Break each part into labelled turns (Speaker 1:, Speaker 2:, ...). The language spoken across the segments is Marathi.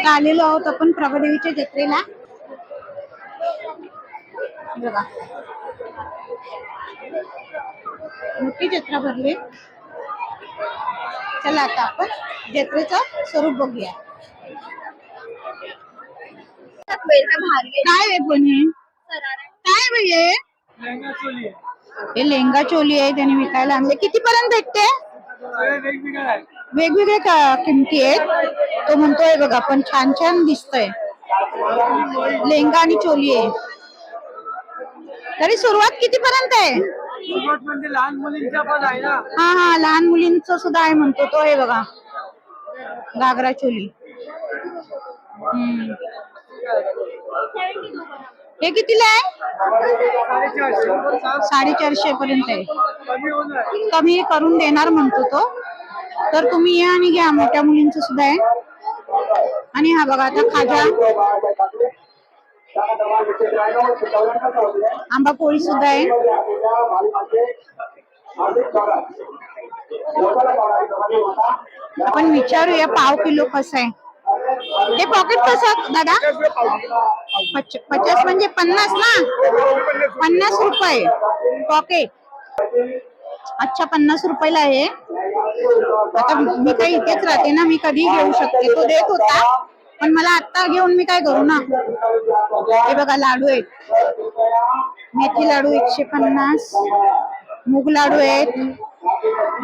Speaker 1: आता आलेलो आहोत आपण प्रभादेवीच्या जत्रेला. बघा. मोठी जत्रा भरली. चला आता आपण जत्रेचं स्वरूप बघूया. काय आहे पण हे काय भाई हे? हे लेंगा चोली आहे त्याने विकायला आणले. किती पर्यंत भेटते वेगवेगळ्या किमती आहेत? तो म्हणतोय बघा पण छान छान दिसतोय. लेंगा आणि चोली आहे. तरी सुरुवात किती पर्यंत आहे
Speaker 2: म्हणजे लहान मुलींच्या पण आहे ना.
Speaker 1: हा हा लहान मुलींच सुद्धा आहे म्हणतो तो आहे बघा. घागरा चोली. हम्म. हे कितीला आहे?
Speaker 2: साडेचारशे.
Speaker 1: पर्यंत आहे.
Speaker 2: कमी
Speaker 1: करून देणार म्हणतो तो. तर तुम्ही या आणि घ्या. मोठ्या मुलींच सुद्धा आहे. आणि हा बघा आता खाजा. आंबा पोळी सुद्धा आहे. आपण विचारूया पाव किलो कसं आहे? हे पॉकेट कसं दादा? पचास म्हणजे पन्नास ना? पन्नास रुपये. पॉकेट अच्छा पन्नास रुपयाला आहे. आता मी काही इथेच राहते ना मी कधी घेऊ शकते. तो देत होता पण मला आता घेऊन मी काय करू ना? हे बघा लाडू आहेत. मेथी लाडू एकशे पन्नास मूग लाडू आहेत.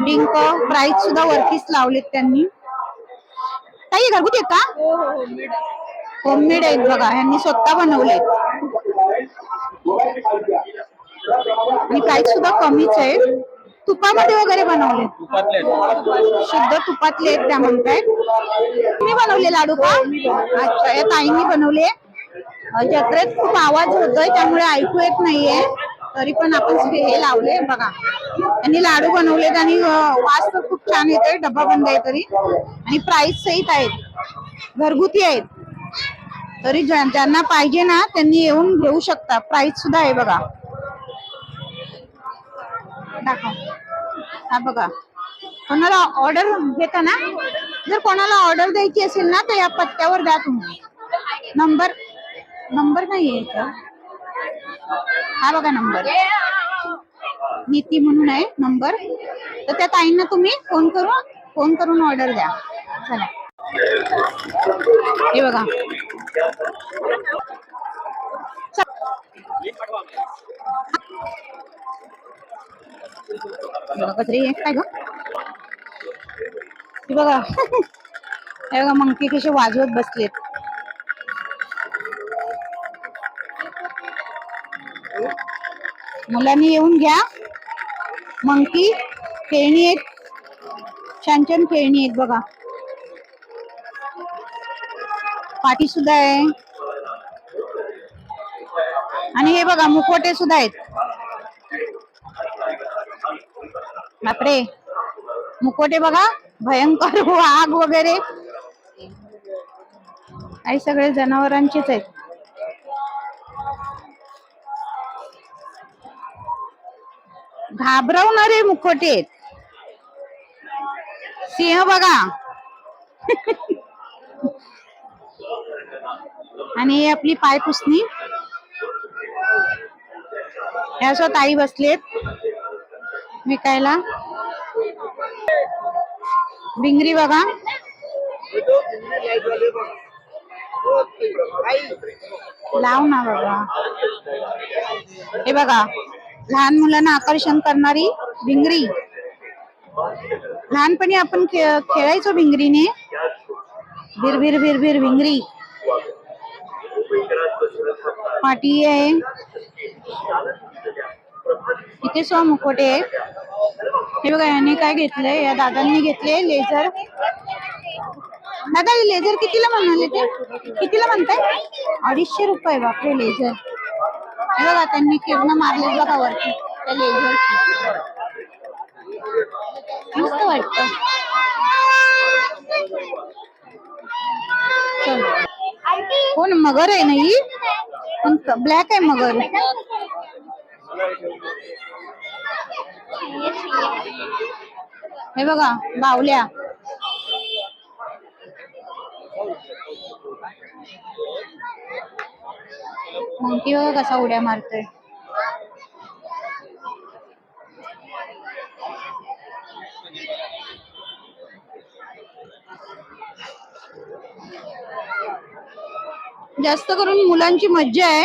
Speaker 1: डिंक प्राइस सुद्धा वरतीच लावलेत त्यांनी. काही घरगुती आहेत का? होममेड आहेत बघा यांनी स्वतः बनवलेत. आणि प्राइस सुद्धा कमीच आहे तुपामध्ये वगैरे बनवले. शुद्ध तुपातले आहेत त्या म्हणतायत तुम्ही बनवले लाडू का? अच्छा या ताईंनी बनवले. जत्रेत खूप आवाज होतोय त्यामुळे ऐकू येत नाहीये. तरी पण आपण हे हे लावले बघा. त्यांनी लाडू बनवलेत आणि वास तर खूप छान येतोय डब्बा बंद आहे तरी. आणि प्राइस सहित आहेत. घरगुती आहेत. तरी ज्या- ज्यांना पाहिजे ना त्यांनी येऊन घेऊ शकता. प्राइस सुद्धा आहे बघा. दाखव. हा बघा. कोणाला ऑर्डर घेता ना? जर कोणाला ऑर्डर द्यायची असेल ना तर या पत्त्यावर द्या तुम्ही. नंबर नंबर नाही आहे हा बघा नंबर नीती म्हणून आहे नंबर तर त्या ताईंना तुम्ही फोन करून फोन करून ऑर्डर द्या. चला. हे बघा. बघा कचरे काय ग? हे बघा. हे बघा मंकी कसे वाजवत बसलेत. मुलांनी येऊन घ्या. मंकी खेळणी आहेत. छान छान खेळणी आहेत बघा. पाठी सुद्धा आहे. आणि हे बघा मुखवटे सुद्धा आहेत. बापरे. मुकोटे बघा भयंकर वाघ वगैरे. काही सगळे जनावरांचेच आहेत. घाबरवणारे मुखोटे आहेत सिंह बघा. आणि आपली पाय पुसणी. ह्या ताई बसलेत. विकायला? भिंगरी बघा. लाव ना बाबा हे बघा लहान मुलांना आकर्षण करणारी भिंगरी लहानपणी आपण खेळायचो भिंगरीने भिर भिर भिंगरी पाटी आहे. इथे सो मुखोटे आहे हे बघा यांनी काय घेतलंय? या दादांनी घेतले लेझर. दादा हे लेझर कितीला म्हणाले ते? कितीला म्हणताय? अडीचशे रुपये बापरे लेझर. हे बघा त्यांनी किरण मारले बघा वरती त्या लेझर मस्त वाटत. कोण मगर आहे ना ही? पण ब्लॅक आहे मगर. हे बघा बावल्या. मोठी बघा कसा उड्या मारतोय. जास्त करून मुलांची मज्जा आहे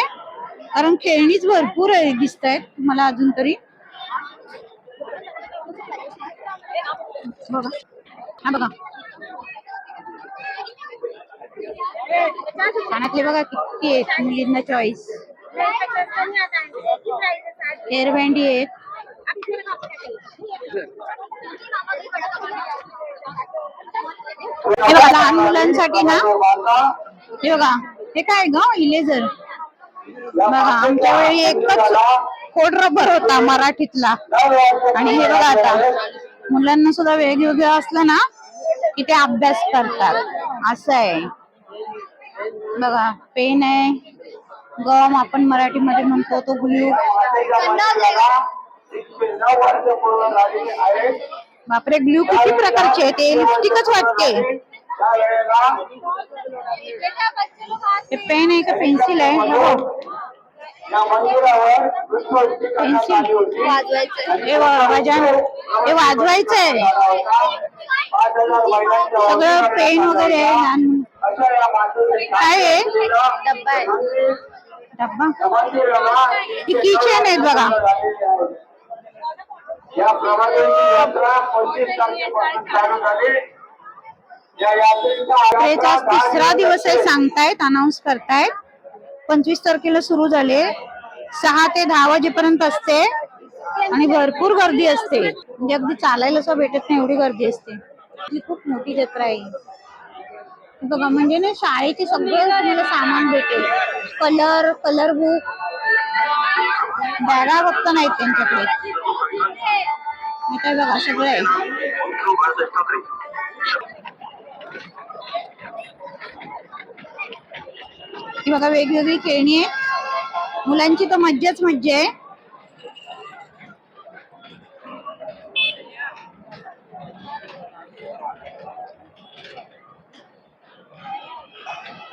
Speaker 1: कारण खेळणीच भरपूर आहे दिसत आहेत मला अजून तरी. बघा हा बघा. कानातले बघा किती आहेत. मुलींना चॉईस हेअर बँडी आहेत. हे बघा लहान मुलांसाठी ना हे बघा हे काय ग इलेझर बघा आमच्या वेळी एकच कोड रबर होता मराठीतला. आणि हे बघा आता मुलांना सुद्धा वेगवेगळं असलं ना की ते अभ्यास करतात. असं आहे. बघा पेन आहे. गम आपण मराठीमध्ये म्हणतो तो ग्लू. बापरे ग्लू किती प्रकारचे आहे ते लिपस्टिकच वाटते. ते पेन आहे का पेन्सिल आहे? हो. पेन्सिल हे वा- वाजन हे वाजवायचंय. सगळं पेन वगैरे आहे. काय आहे? डब्बा ही किचन आहेत बघा.
Speaker 3: या प्रवासाची यात्रा पंचवीस तारखेपासून चालू झाली. या यात्रेचा
Speaker 1: यात्रेचा आज तिसरा दिवस आहे सांगतायत अनाऊन्स करतायत. पंचवीस तारखेला सुरू झाले. सहा ते दहा वाजेपर्यंत असते आणि भरपूर गर्दी असते. म्हणजे अगदी चालायला सुद्धा भेटत नाही एवढी गर्दी असते. ही खूप मोठी जत्रा आहे. बघा म्हणजे ना शाळेचे सगळे तुम्हाला सामान भेटेल. Colour colour book. बॅगा फक्त नाहीत त्यांच्याकडे. काय बघा सगळं आहे. ही बघा वेगवेगळी खेळणी आहे. मुलांची तर मज्जाच मज्जा आहे.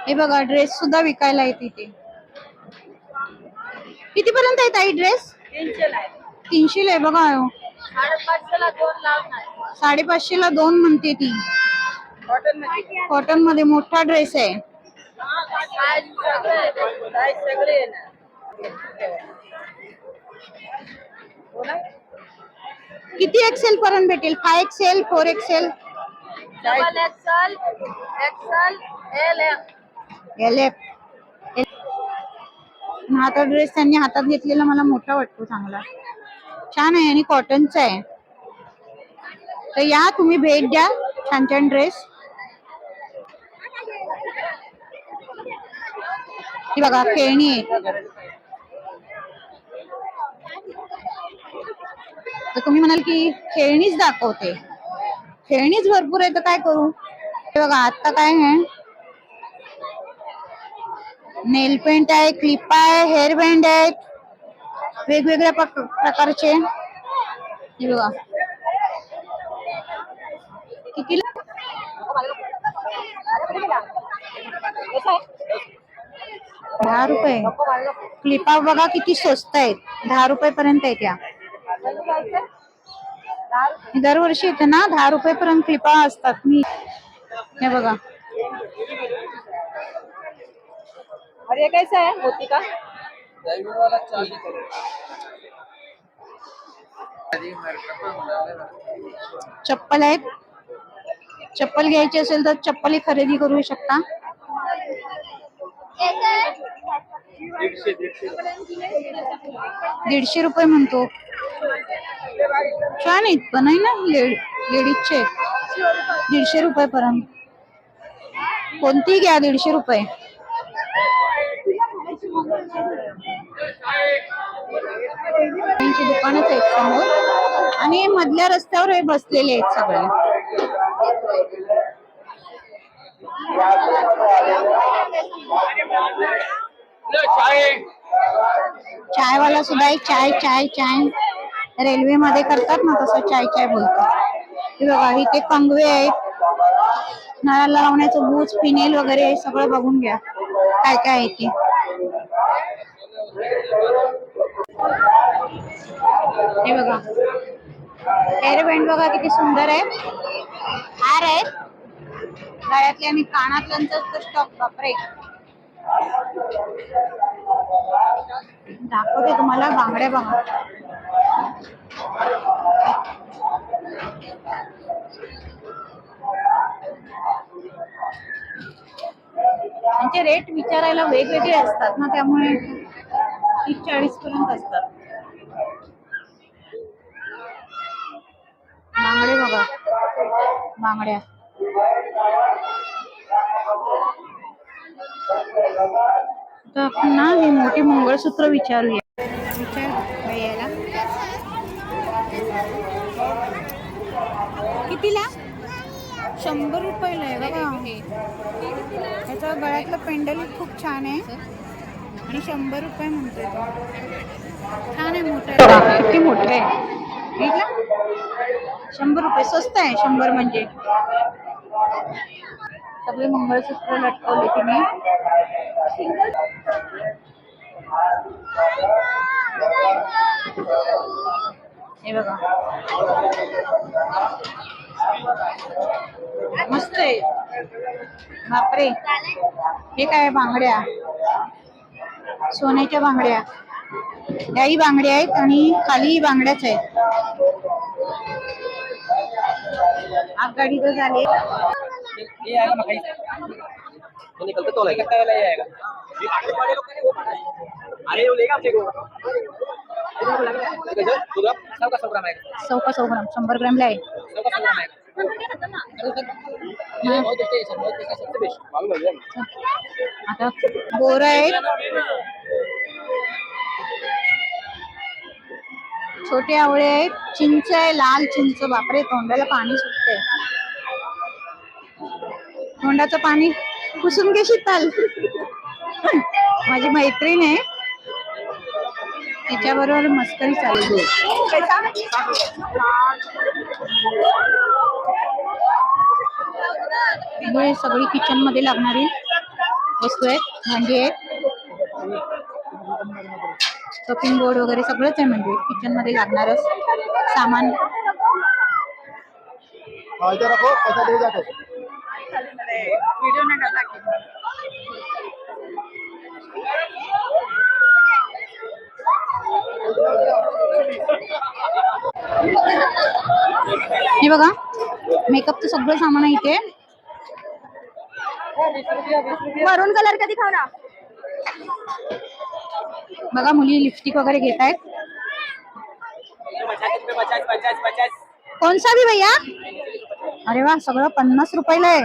Speaker 1: हे बघा ड्रेस सुद्धा विकायला आहे तिथे. किती पर्यंत आहे ताई ड्रेस तीनशे आहे. बघा. साडेपाचशे ला दोन म्हणते ती. कॉटनमध्ये. मोठा ड्रेस आहे. किती एक्सेल पर्यंत भेटेल? Five XL four XL L F हा तर ड्रेस त्यांनी हातात घेतलेला मला मोठा वाटतो चांगला. छान आहे आणि कॉटनचा आहे. तर या तुम्ही भेट द्या छान छान ड्रेस ही बघा खेळणी आहे. तर तुम्ही म्हणाल की खेळणीच दाखवते. खेळणीच भरपूर आहे तर काय करू? हे बघा आता काय आहे? नेल पेंट आहे क्लिप आहे हेअर बँड आहेत. वेगवेगळ्या प्रकारचे. हे बघा. किती दहा रुपये. क्लिपा बघा किती स्वस्त आहेत. दहा रुपये पर्यंत आहेत या दरवर्षी येते ना दहा रुपये पर्यंत क्लिपा असतात. मी हे बघा.
Speaker 4: और ये कैसा है मोती का
Speaker 1: चप्पल आहेत. चप्पल घ्यायची असेल तर चप्पल खरेदी करू शकता. दीडशे रुपये म्हणतो. छान आहेत पण आहे ना लेड लेडीजचे दीडशे रुपये पर्यंत. कोणती घ्या दीडशे रुपये? त्यांची दुकानच आहेत समोर. आणि मधल्या रस्त्यावर हे बसलेले आहेत सगळे. चायवाला सुद्धा एक चाय चाय चाय. रेल्वे मध्ये करतात ना तसं चाय चाय बोलतात. बघा इथे कंगवे आहेत. नळाला लावण्याचं बूज फिनेल वगैरे सगळं बघून घ्या. काय काय आहे ते. हे बघा. हेअरबँड बघा किती सुंदर आहे. हार आहेत. गळ्यातले आणि कानातल्यांचा स्टॉक बापरे. दाखवते तुम्हाला बांगड्या बघा. त्यांचे रेट विचारायला वेगवेगळे असतात ना त्यामुळे तीस चाळीस पर्यंत असतात. बांगडे बघा. बांगड्या. तर आपण ना हे मोठे मंगळसूत्र विचारूया. विचार भैयाला कितीला? शंभर रुपयाला आहे बघा याचा गळ्यातलं पेंडल खूप छान आहे. आणि शंभर रुपये म्हणतोय छान आहे मोठं. आहे किती मोठं आहे? शंभर रुपये स्वस्त आहे शंभर म्हणजे. सगळे मंगळसूत्र लटकवले तिने. हे बघा. मस्त आहे. बापरे. हे काय बांगड्या? सोन्याच्या बांगड्या. याही बांगड्या आहेत आणि खाली बांगड्याच आहेत. आगगाडी तर झाले.
Speaker 2: ये आएगा मकई वो निकलते तो लगेगा वाला ये आएगा अरे वो लेगा आपसे को पूरा सब का सब ग्राम आएगा
Speaker 1: सौ का सौ ग्राम शंभर ग्रामला आहे.
Speaker 2: सब का सब ग्राम आएगा ये बहुत बेस्ट
Speaker 1: छोटे आवळे आहेत. चिंच आहे लाल चिंच. बापरे तोंडाला पाणी सुटते तोंडाचं पाणी पुसून घे शीतल. माझी मैत्रीण आहे. तिच्याबरोबर मस्करी चालू सगळी किचनमध्ये लागणारी वस्तू आहेत. भांडी आहेत. चॉपिंग बोर्ड वगैरे सगळंच आहे म्हणजे किचनमध्ये लागणार सामान.
Speaker 3: हाँ,
Speaker 1: हे बघा मेकअपचं सगळं सामान आहे इथे.
Speaker 4: मरून कलर का दिखाओ ना
Speaker 1: बघा मुली लिपस्टिक वगैरे घेत आहेत कोणसा भी भैया? अरे वा सगळं पन्नास रुपयाला आहे.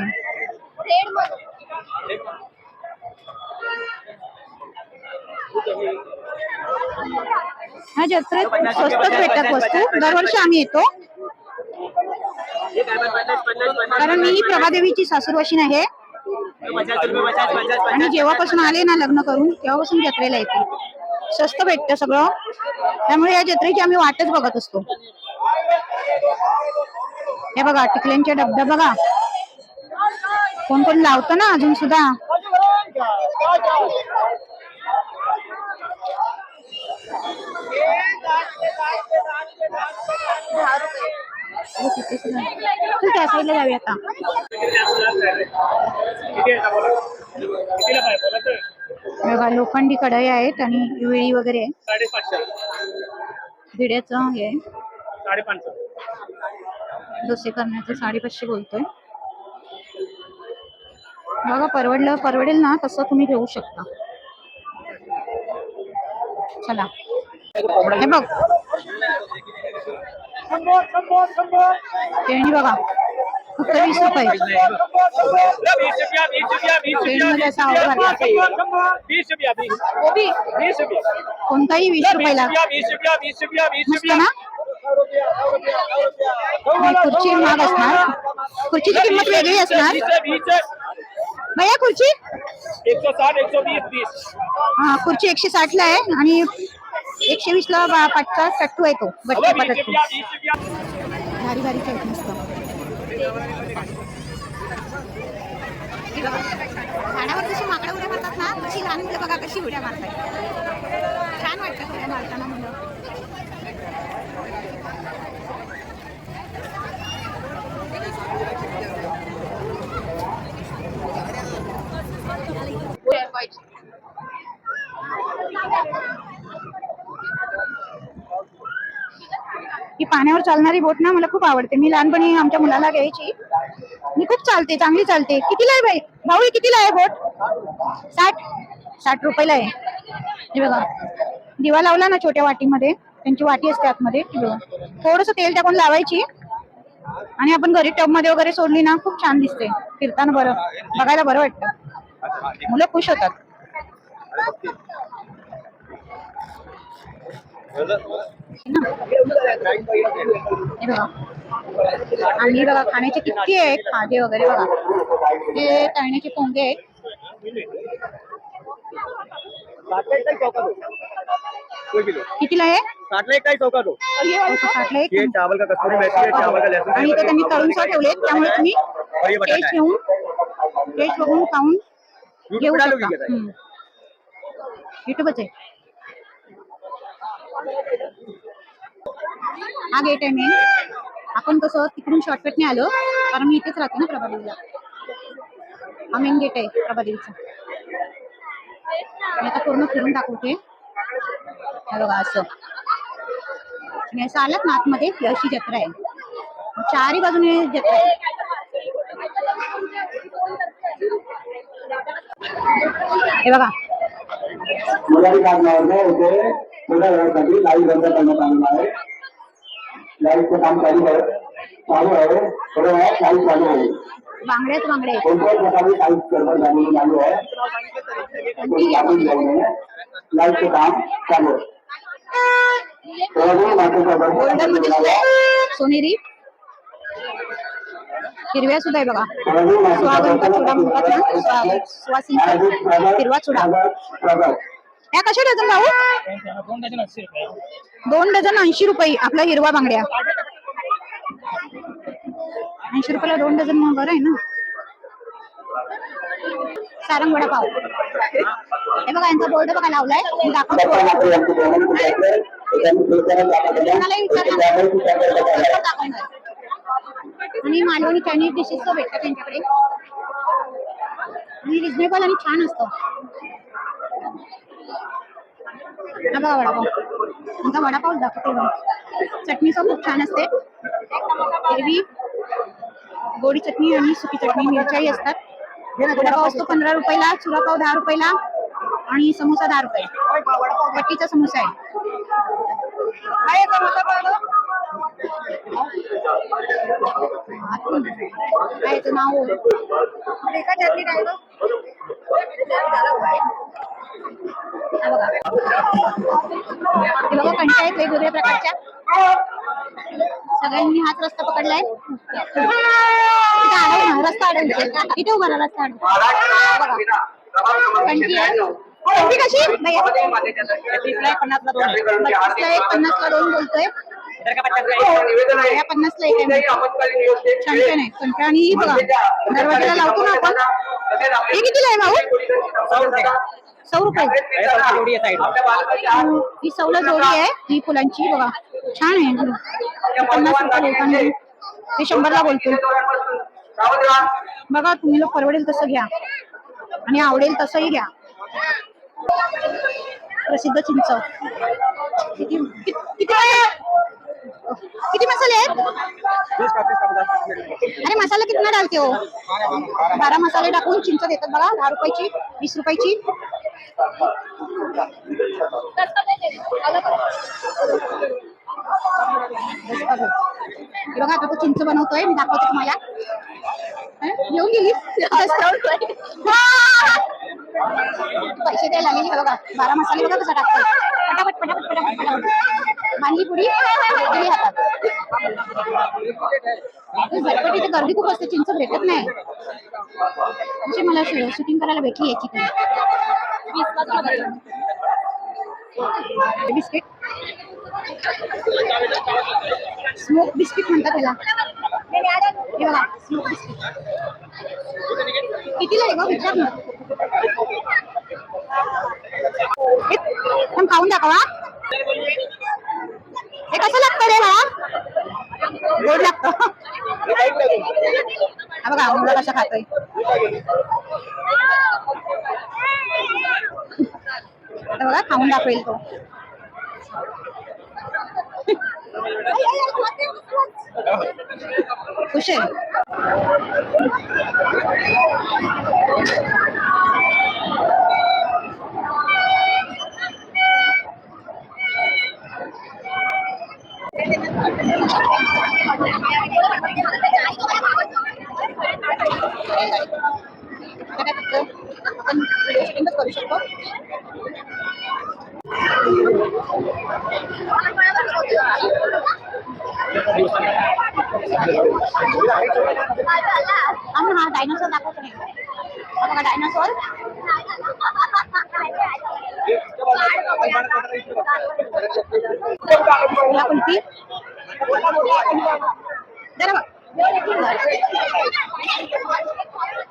Speaker 1: हा जत्रेत स्वस्तच भेटतात वस्तू. दरवर्षी आम्ही येतो. कारण मी प्रभादेवीची सासूरवाशीन आहे. आणि जेव्हापासून आले ना लग्न करून तेव्हापासून जत्रेला येते. स्वस्त भेटतं सगळं. त्यामुळे या जत्रेची आम्ही वाटच बघत असतो. हे बघा टिकल्यांच्या डब्या बघा. कोण कोण लावतं ना अजून सुद्धा? त्या साईडला जाऊया आता. बघा लोखंडी कढई आहेत आणि वेळी वगैरे आहे.
Speaker 2: साडेपाचशे.
Speaker 1: भिड्याचं हे आहे. डोसे करण्याचं साडेपाचशे बोलतोय. बघा परवडलं परवडेल ना तसं तुम्ही घेऊ शकता. चला. हे बघ. खेळणी बघा. वीस रुपये कोणताही वीस रुपयाला ना खुर्ची महाग असणार खुर्चीची किंमत वेगळी असणार भैया खुर्ची
Speaker 2: एक सौ साठ एक सौ बीस बीस
Speaker 1: हा खुर्ची एकशे साठ ला आहे आणि एकशे वीस ला पाचचा टट्टू आहे तो भारी भारी मस्त झाडावर जशी माकडं उड्या मारतात ना तशी लहान मुलं बघा कशी उड्या मारतात छान वाटतात उड्या मारताना मुलं We are. पाण्यावर चालणारी बोट ना मला खूप आवडते. मी लहानपणी आमच्या मुलाला घ्यायची. मी खूप चालते चांगली चालते. कितीला आहे बाई भाऊ कितीला आहे बोट? साठ. साठ रुपयाला आहे. बघा. दिवा लावला ना छोट्या वाटीमध्ये. त्यांची वाटी असते आतमध्ये. थोडस तेल टाकून लावायची. आणि आपण घरी टबमध्ये वगैरे सोडली ना खूप छान दिसते. फिरताना बरं. बघायला बरं वाटतं. मुलं खुश होतात. हे बघा आणि बघा खाण्याचे किती आहेत खाजे वगैरे बघा. हे तळण्याचे पोंगे आहेत. कितीला
Speaker 2: एक ही सौ का दो
Speaker 1: असं साठलं एक.
Speaker 2: ये चावल का कस्तूरी मेथी है चावल का लहसुन
Speaker 1: आणि इथे त्यांनी तळून सह ठेवले त्यामुळे तुम्ही टेस्ट घेऊन टेस्ट बघून खाऊन घेऊ शकता. युट्यूबच आहे. हा गेट आहे मेन आपण कसं तिकडून शॉर्टकटने आलो कारण मी इथेच राहते ना प्रभादेवीला. हा मेन गेट आहे प्रभादेवीचा. मी आता पूर्ण फिरून दाखवते. हे बघा असं. आणि असं आलात ना आतमध्ये अशी जत्रा आहे. चारही बाजूने जत्रा आहे. हे बघा.
Speaker 3: मुलारी काढण्यावर इथे. थोड्या वेळासाठी लाईव्ह बंद करण्यात आलेला आहे लाईव्हचं काम चालू आहे. चालू आहे. थोड्या वेळात लाईव्ह चालू आहे
Speaker 1: बांगड्याच बांगड्या आहेत.
Speaker 3: कोणत्याही प्रकारे लाईव्ह सर्व झालेली चालू आहे. कोणी लागून जाऊ नये. लाईव्हचं काम चालू आहे.
Speaker 1: सुद्धा. सोनेरी. हिरव्या सुद्धा आहे बघा.
Speaker 3: दर्शन
Speaker 1: चुडा म्हणतात ना हिरवा चुडा
Speaker 3: प्रगत
Speaker 1: या कशा डझन भाऊ? दोन डझन ऐंशी रुपये आपला हिरवा बांगड्या. ऐंशी रुपयाला दोन डझन मग बरं आहे ना. सारंग वडापाव. हे बघा यांचा बोर्ड बघा लावलाय. मी दाखवतो. कोणालाही विचारणार दाखवणार. आणि मालवणी चायनीज डिशेस भेटतात त्यांच्याकडे. आणि रिजनेबल आणि छान असतं. हा बघा वडापाव. आमचा वडापाव दाखवते चटणी पण खूप छान असते. हिरवी गोडी चटणी आणि सुकी चटणी मिरच्याही असतात. वडापाव असतो पंधरा रुपयाला चुरापाव दहा रुपयाला आणि समोसा दहा रुपये. पट्टीचा समोसा आहे. काय नाव. एका चटणी काय बघा. हे बघा कंट्या आहेत वेगवेगळ्या प्रकारच्या. सगळ्यांनी हाच रस्ता पकडलाय. रस्ता अडवू इथे उभा रस्ता अडवू बघा. कंटी आहे. कशी?
Speaker 2: पन्नासला दोन
Speaker 1: बोलतोय.
Speaker 2: एक.
Speaker 1: आहे. आणि ही बघा. दरवाजाला लावतो ना आपण. हे कितीला आहे भाऊ?
Speaker 2: सौ रुपये. हे सौ जोडी आहे
Speaker 1: ही ही फुलांची बघा. छान आहे. ही पन्नास रुपये ते शंभरला बोलतो बघा तुम्ही लोक परवडेल तसं घ्या. आणि आवडेल तसंही घ्या. प्रसिद्ध चिंच. किती किती किती मसाले आहेत? अरे मसाला कितना डालते हो? बारा मसाले टाकून चिंच देतात बघा दहा रुपयाची वीस रुपयाची. हे बघा आता तो चिंच बनवतोय मी दाखवते तुम्हाला? घेऊन गेली? पैसे द्यायला लागेल हे बघा. बारा मसाले बघा कसा टाकतोय. पटापट पटापट पटापट पटापट. मांडली पुरी दिली हातात झटपट इथे गर्दी खूप असते चिंच भेटत नाही. म्हणजे मला शूटिंग करायला भेटली याची बिस्किट. स्मोक बिस्किट म्हणतात त्याला. हे बघा स्मोक बिस्किट. कितीला आहे गं? विचार ना. पण खाऊन दाखवा हे कसं लागतं रे बाळा गोड लागतं हा बघा मुलं कसं खातोय आता बघा खाऊन दाखवेल तो खुश आहे आता काय फक्त आपण व्हिडिओ शूटिंगच करू शकतो आम्ही हा डायनोसॉर दाखवतो नाही बघा डायनोसॉर जरा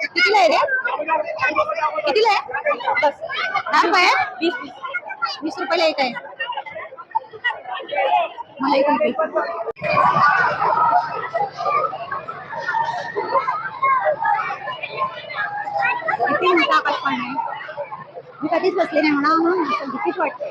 Speaker 1: कितीला आहे रे? कितीला आहे? बस दहा रुपये आहे? वीस वीस रुपयाला एक आहे मला एक रुपये किती मोठा आकाश पाणी मी कधीच बसले नाही म्हणा म्हणून असं भीतीच वाटते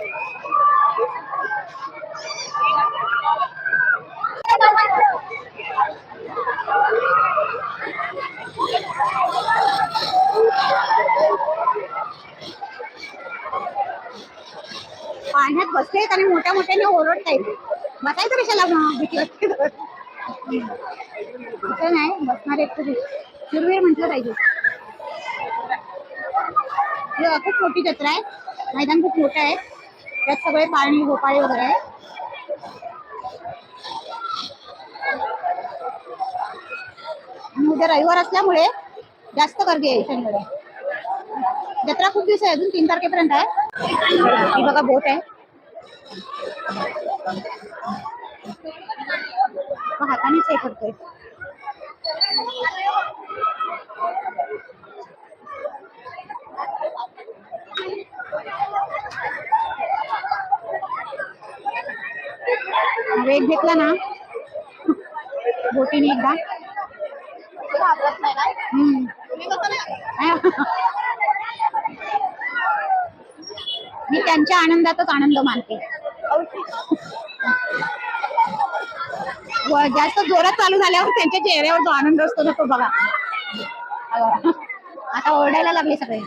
Speaker 1: पाण्यात बसलेत आणि मोठ्या मोठ्याने ओरडतायत. बसायचं कशाला मग तर. असं नाही बसणार एक तरी. शूरवीर म्हटलं पाहिजे. खूप मोठी जत्रा आहे. मैदान खूप मोठं आहे. त्यात सगळे पाळणी भोपाळे वगैरे आहे उद्या रविवार असल्यामुळे जास्त गर्दी आहे शनिवारी जत्रा खूप दिवस आहे अजून तीन तारखेपर्यंत आहे. बघा बोट आहे. हातानेच हे करतोय. वेग घेतला ना? बोटीने एकदा. हम्म. मी त्यांच्या आनंदातच आनंद मानते. जास्त जोरात चालू झाल्यावर त्यांच्या चेहऱ्यावर जो आनंद असतो ना तो बघा. आता ओरडायला लागले सगळे.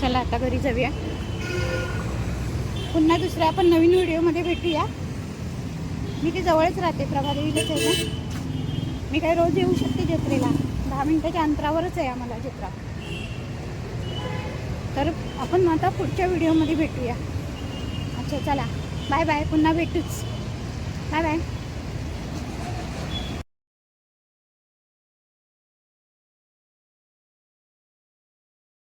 Speaker 1: चला आता घरी जाऊया. पुन्हा दुसऱ्या आपण नवीन व्हिडिओमध्ये भेटूया. मी ती जवळच राहते प्रभादेवीलाच आहे मी काय रोज येऊ शकते जत्रेला? दहा मिनिटाच्या अंतरावरच आहे आम्हाला जत्रा. तर आपण आता पुढच्या व्हिडिओमध्ये भेटूया. अच्छा चला. Bye bye. पुन्हा भेटूच. Bye bye.